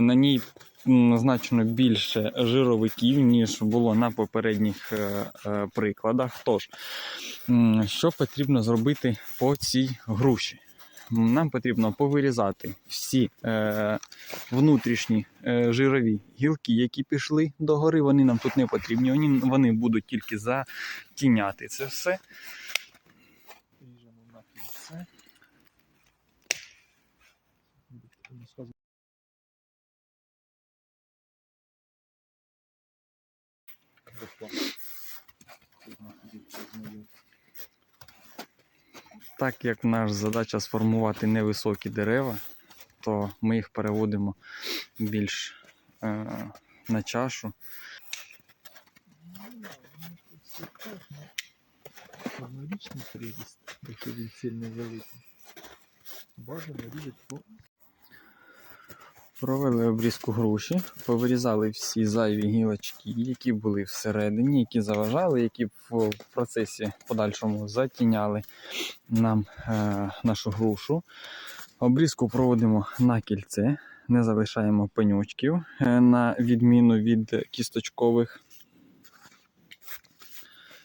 На ній значно більше жировиків, ніж було на попередніх е, е, прикладах. Тож, що потрібно зробити по цій груші? Нам потрібно повирізати всі е, внутрішні е, жирові гілки, які пішли догори. Вони нам тут не потрібні. Вони, вони будуть тільки затіняти це все. Ріжемо на кільце. Так як наша задача сформувати невисокі дерева, то ми їх переводимо більш е, на чашу. Однорічний приріст, якщо він сильно великий. Бажано різати по Провели обрізку груші, повирізали всі зайві гілочки, які були всередині, які заважали, які в процесі подальшому затіняли нам е, нашу грушу. Обрізку проводимо на кільце, не залишаємо пенючків, е, на відміну від кісточкових